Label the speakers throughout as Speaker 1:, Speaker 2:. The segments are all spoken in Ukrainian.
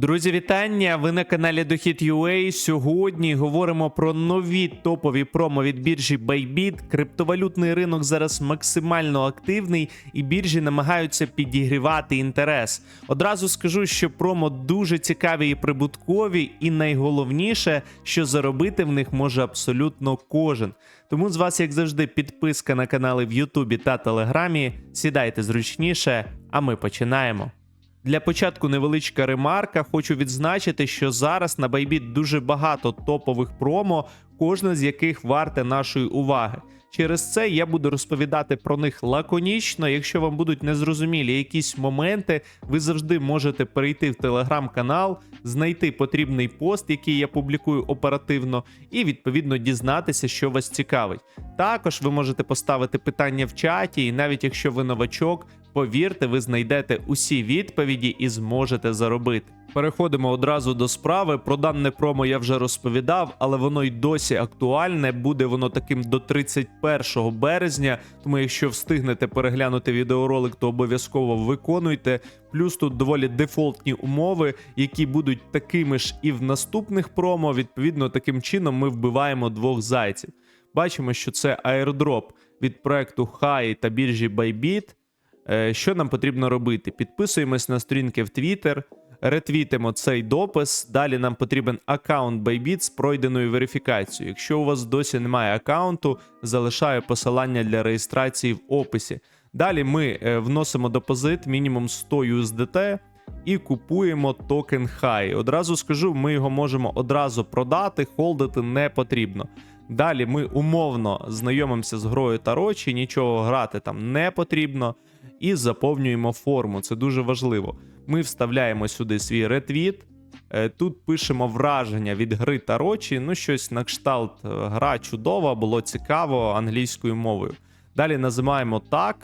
Speaker 1: Друзі, вітання! Ви на каналі Дохід.ua. Сьогодні говоримо про нові топові промо від біржі Bybit. Криптовалютний ринок зараз максимально активний, і біржі намагаються підігрівати інтерес. Одразу скажу, що промо дуже цікаві і прибуткові, і найголовніше, що заробити в них може абсолютно кожен. Тому з вас, як завжди, підписка на канали в Ютубі та Телеграмі. Сідайте зручніше, а ми починаємо. Для початку невеличка ремарка. Хочу відзначити, що зараз на Bybit дуже багато топових промо, кожне з яких варте нашої уваги. Через це я буду розповідати про них лаконічно. Якщо вам будуть незрозумілі якісь моменти, ви завжди можете перейти в телеграм-канал, знайти потрібний пост, який я публікую оперативно, і відповідно дізнатися, що вас цікавить. Також ви можете поставити питання в чаті, і навіть якщо ви новачок, повірте, ви знайдете усі відповіді і зможете заробити. Переходимо одразу до справи. Про дане промо я вже розповідав, але воно й досі актуальне. Буде воно таким до 31 березня. Тому, якщо встигнете переглянути відеоролик, то обов'язково виконуйте. Плюс тут доволі дефолтні умови, які будуть такими ж і в наступних промо. Відповідно, таким чином ми вбиваємо двох зайців. Бачимо, що це аірдроп від проекту Hi та біржі Bybit. Е, Що нам потрібно робити? Підписуємось на сторінки в Twitter, ретвітимо цей допис. Далі нам потрібен аккаунт Bybit з пройденою верифікацією. Якщо у вас досі немає аккаунту, залишаю посилання для реєстрації в описі. Далі ми е, вносимо депозит мінімум 100 USDT і купуємо токен High. Одразу скажу, ми його можемо одразу продати, холдити не потрібно. Далі ми умовно знайомимося з грою Тарочі, нічого грати там не потрібно. І заповнюємо форму. Це дуже важливо. Ми вставляємо сюди свій ретвіт. Е, Тут пишемо враження від гри Тарочі. Ну, щось на кшталт е, гра чудова, було цікаво англійською мовою. Далі називаємо так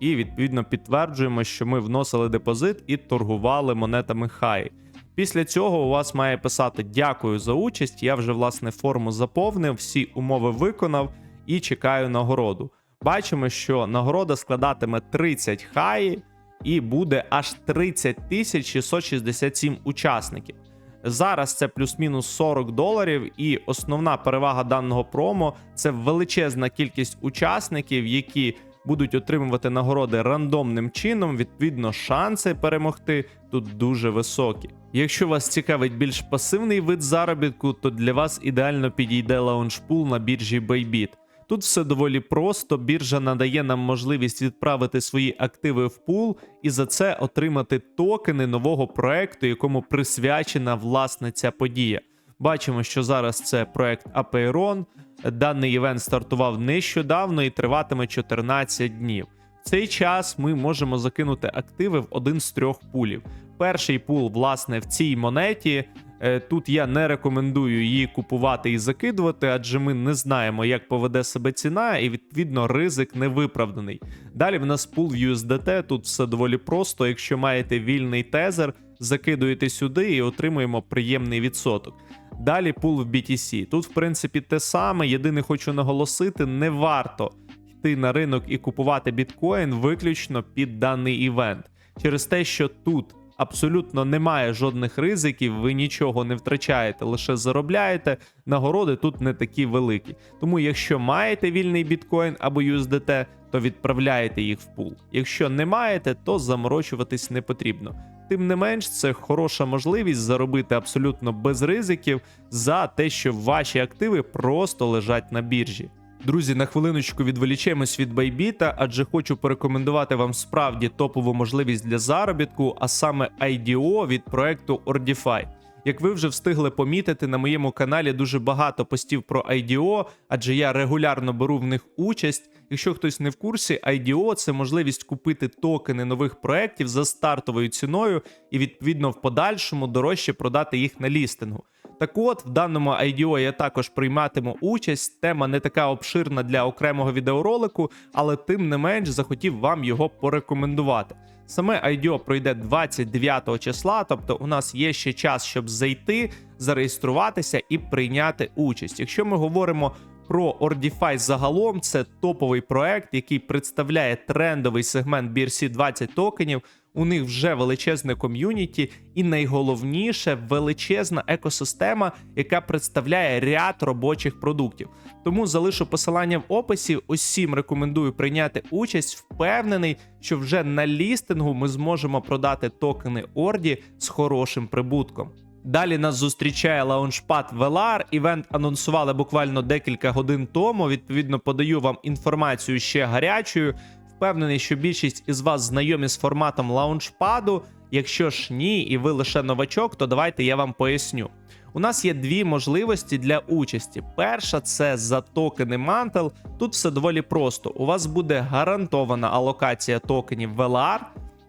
Speaker 1: і відповідно підтверджуємо, що ми вносили депозит і торгували монетами хай. Після цього у вас має писати дякую за участь. Я вже власне форму заповнив, всі умови виконав і чекаю нагороду. Бачимо, що нагорода складатиме 30 хаї і буде аж 30 тисяч 667 учасників. Зараз це плюс-мінус 40 доларів, і основна перевага даного промо це величезна кількість учасників, які будуть отримувати нагороди рандомним чином. Відповідно, шанси перемогти тут дуже високі. Якщо вас цікавить більш пасивний вид заробітку, то для вас ідеально підійде лаунжпул на біржі Bybit. Тут все доволі просто. Біржа надає нам можливість відправити свої активи в пул і за це отримати токени нового проекту, якому присвячена власне ця подія. Бачимо, що зараз це проект Apeiron. Даний івент стартував нещодавно і триватиме 14 днів. В цей час ми можемо закинути активи в один з трьох пулів. Перший пул, власне, в цій монеті. Е, Тут я не рекомендую її купувати і закидувати, адже ми не знаємо, як поведе себе ціна, і відповідно ризик невиправданий. Далі в нас пул в USDT, тут все доволі просто. Якщо маєте вільний тезер, закидуєте сюди і отримуємо приємний відсоток. Далі пул в BTC. Тут, в принципі, те саме. Єдине хочу наголосити: не варто йти на ринок і купувати біткоін виключно під даний івент. Через те, що тут абсолютно немає жодних ризиків, ви нічого не втрачаєте, лише заробляєте. Нагороди тут не такі великі. Тому, якщо маєте вільний біткоін або USDT, то відправляєте їх в пул. Якщо не маєте, то заморочуватись не потрібно. Тим не менш, це хороша можливість заробити абсолютно без ризиків за те, що ваші активи просто лежать на біржі. Друзі, на хвилиночку відволічемось від Байбіта, адже хочу порекомендувати вам справді топову можливість для заробітку, а саме IDO від проекту Ordify. Як ви вже встигли помітити, на моєму каналі дуже багато постів про IDO, адже я регулярно беру в них участь. Якщо хтось не в курсі, IDO – це можливість купити токени нових проєктів за стартовою ціною і відповідно в подальшому дорожче продати їх на лістингу. Так от, в даному IDO я також прийматиму участь. Тема не така обширна для окремого відеоролику, але тим не менш захотів вам його порекомендувати. Саме IDO пройде 29 числа, тобто у нас є ще час, щоб зайти, зареєструватися і прийняти участь. Якщо ми говоримо про Ordify загалом, це топовий проект, який представляє трендовий сегмент BRC20 токенів. У них вже величезне ком'юніті, і найголовніше величезна екосистема, яка представляє ряд робочих продуктів. Тому залишу посилання в описі. Усім рекомендую прийняти участь. Впевнений, що вже на лістингу ми зможемо продати токени Орді з хорошим прибутком. Далі нас зустрічає лаунчпад Velar. Івент анонсували буквально декілька годин тому. Відповідно, подаю вам інформацію ще гарячою. Впевнений, що більшість із вас знайомі з форматом лаунчпаду. Якщо ж ні, і ви лише новачок, то давайте я вам поясню. У нас є дві можливості для участі. Перша це за токени Mantle. Тут все доволі просто. У вас буде гарантована алокація токенів Velar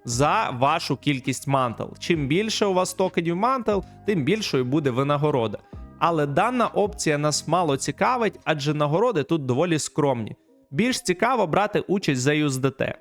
Speaker 1: за вашу кількість мантел. Чим більше у вас токенів мантел, тим більшою буде винагорода. Але дана опція нас мало цікавить, адже нагороди тут доволі скромні. Більш цікаво брати участь за USDT.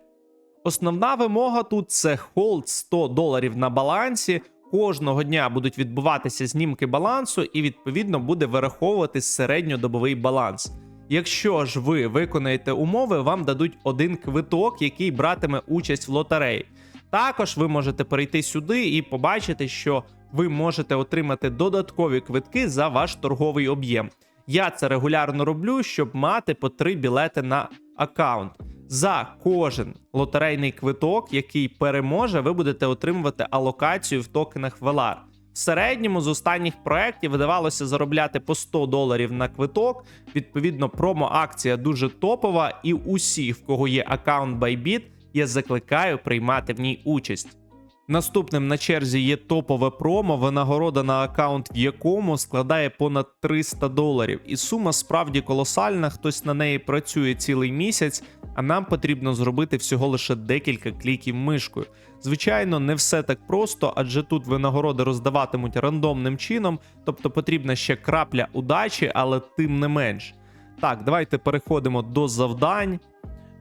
Speaker 1: Основна вимога тут це холд 100 доларів на балансі. Кожного дня будуть відбуватися знімки балансу, і відповідно буде вираховуватись середньодобовий баланс. Якщо ж ви виконаєте умови, вам дадуть один квиток, який братиме участь в лотереї. Також ви можете перейти сюди і побачити, що ви можете отримати додаткові квитки за ваш торговий об'єм. Я це регулярно роблю, щоб мати по 3 білети на аккаунт. За кожен лотерейний квиток, який переможе, ви будете отримувати алокацію в токенах Velar. В середньому з останніх проєктів видавалося заробляти по 100 доларів на квиток. Відповідно, промо-акція дуже топова, і усі, в кого є аккаунт Bybit, я закликаю приймати в ній участь. Наступним на черзі є топове промо, винагорода на аккаунт, в якому складає понад 300 доларів. І сума справді колосальна. Хтось на неї працює цілий місяць, а нам потрібно зробити всього лише декілька кліків мишкою. Звичайно, не все так просто, адже тут винагороди роздаватимуть рандомним чином, тобто потрібна ще крапля удачі, але тим не менш. Так, давайте переходимо до завдань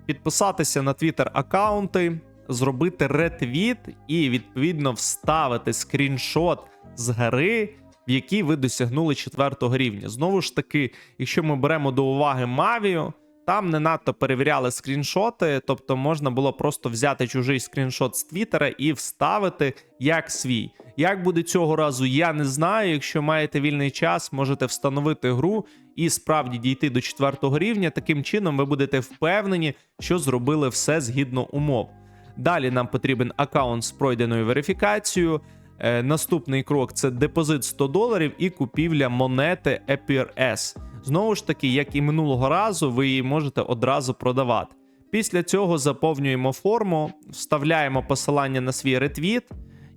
Speaker 1: підписатися на Twitter аккаунти, зробити ретвіт і відповідно вставити скріншот з гри, в якій ви досягнули четвертого рівня. Знову ж таки, якщо ми беремо до уваги Мавію, там не надто перевіряли скріншоти, тобто можна було просто взяти чужий скріншот з Твіттера і вставити як свій. Як буде цього разу, я не знаю. Якщо маєте вільний час, можете встановити гру і справді дійти до четвертого рівня. Таким чином ви будете впевнені, що зробили все згідно умов. Далі нам потрібен аккаунт з пройденою верифікацією. Е, наступний крок це депозит 100 доларів і купівля монети Epir S. Знову ж таки, як і минулого разу, ви її можете одразу продавати. Після цього заповнюємо форму, вставляємо посилання на свій ретвіт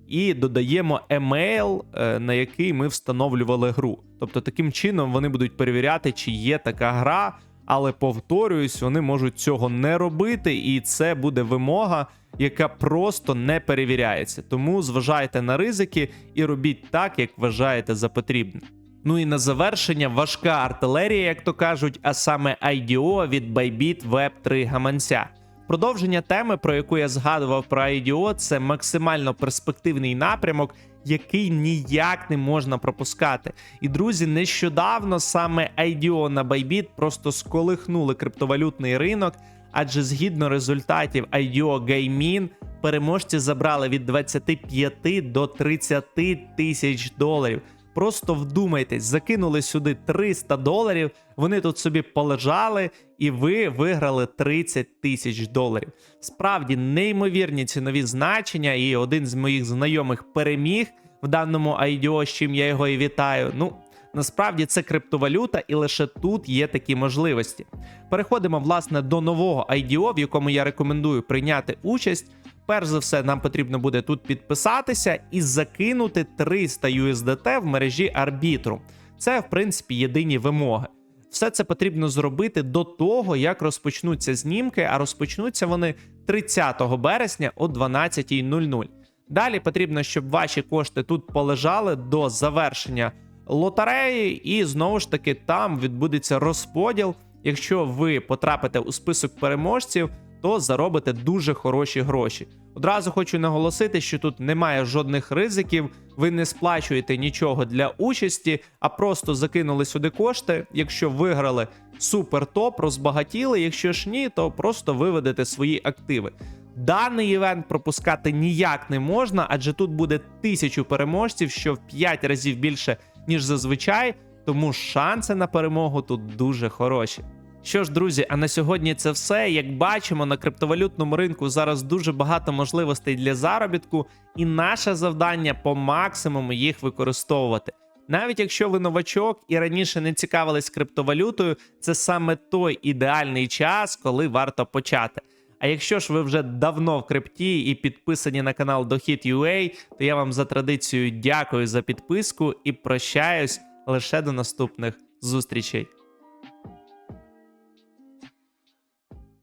Speaker 1: і додаємо емейл, е, на який ми встановлювали гру. Тобто, таким чином вони будуть перевіряти, чи є така гра, але повторююсь, вони можуть цього не робити, і це буде вимога, яка просто не перевіряється. Тому зважайте на ризики і робіть так, як вважаєте за потрібне. Ну і на завершення важка артилерія, як то кажуть, а саме IDO від Bybit Web 3 гаманця. Продовження теми, про яку я згадував про IDO, це максимально перспективний напрямок, який ніяк не можна пропускати. І друзі, нещодавно саме IDO на Bybit просто сколихнули криптовалютний ринок, адже згідно результатів IDO Gaimin, переможці забрали від 25 до 30 тисяч доларів. Просто вдумайтесь, закинули сюди 300 доларів, вони тут собі полежали, і ви виграли 30 тисяч доларів. Справді неймовірні цінові значення, і один з моїх знайомих переміг в даному IDO, з чим я його і вітаю. Ну, насправді це криптовалюта, і лише тут є такі можливості. Переходимо, власне, до нового IDO, в якому я рекомендую прийняти участь. Перш за все, нам потрібно буде тут підписатися і закинути 300 USDT в мережі арбітру. Це, в принципі, єдині вимоги. Все це потрібно зробити до того, як розпочнуться знімки, а розпочнуться вони 30 березня о 12.00. Далі потрібно, щоб ваші кошти тут полежали до завершення лотереї, і знову ж таки там відбудеться розподіл. Якщо ви потрапите у список переможців, то заробите дуже хороші гроші. Одразу хочу наголосити, що тут немає жодних ризиків, ви не сплачуєте нічого для участі, а просто закинули сюди кошти. Якщо виграли супер топ, розбагатіли. Якщо ж ні, то просто виведете свої активи. Даний івент пропускати ніяк не можна, адже тут буде тисячу переможців, що в 5 разів більше, ніж зазвичай, тому шанси на перемогу тут дуже хороші. Що ж, друзі, а на сьогодні це все. Як бачимо, на криптовалютному ринку зараз дуже багато можливостей для заробітку, і наше завдання по максимуму їх використовувати. Навіть якщо ви новачок і раніше не цікавились криптовалютою, це саме той ідеальний час, коли варто почати. А якщо ж ви вже давно в крипті і підписані на канал Дохід.ua, то я вам за традицією дякую за підписку і прощаюсь лише до наступних зустрічей.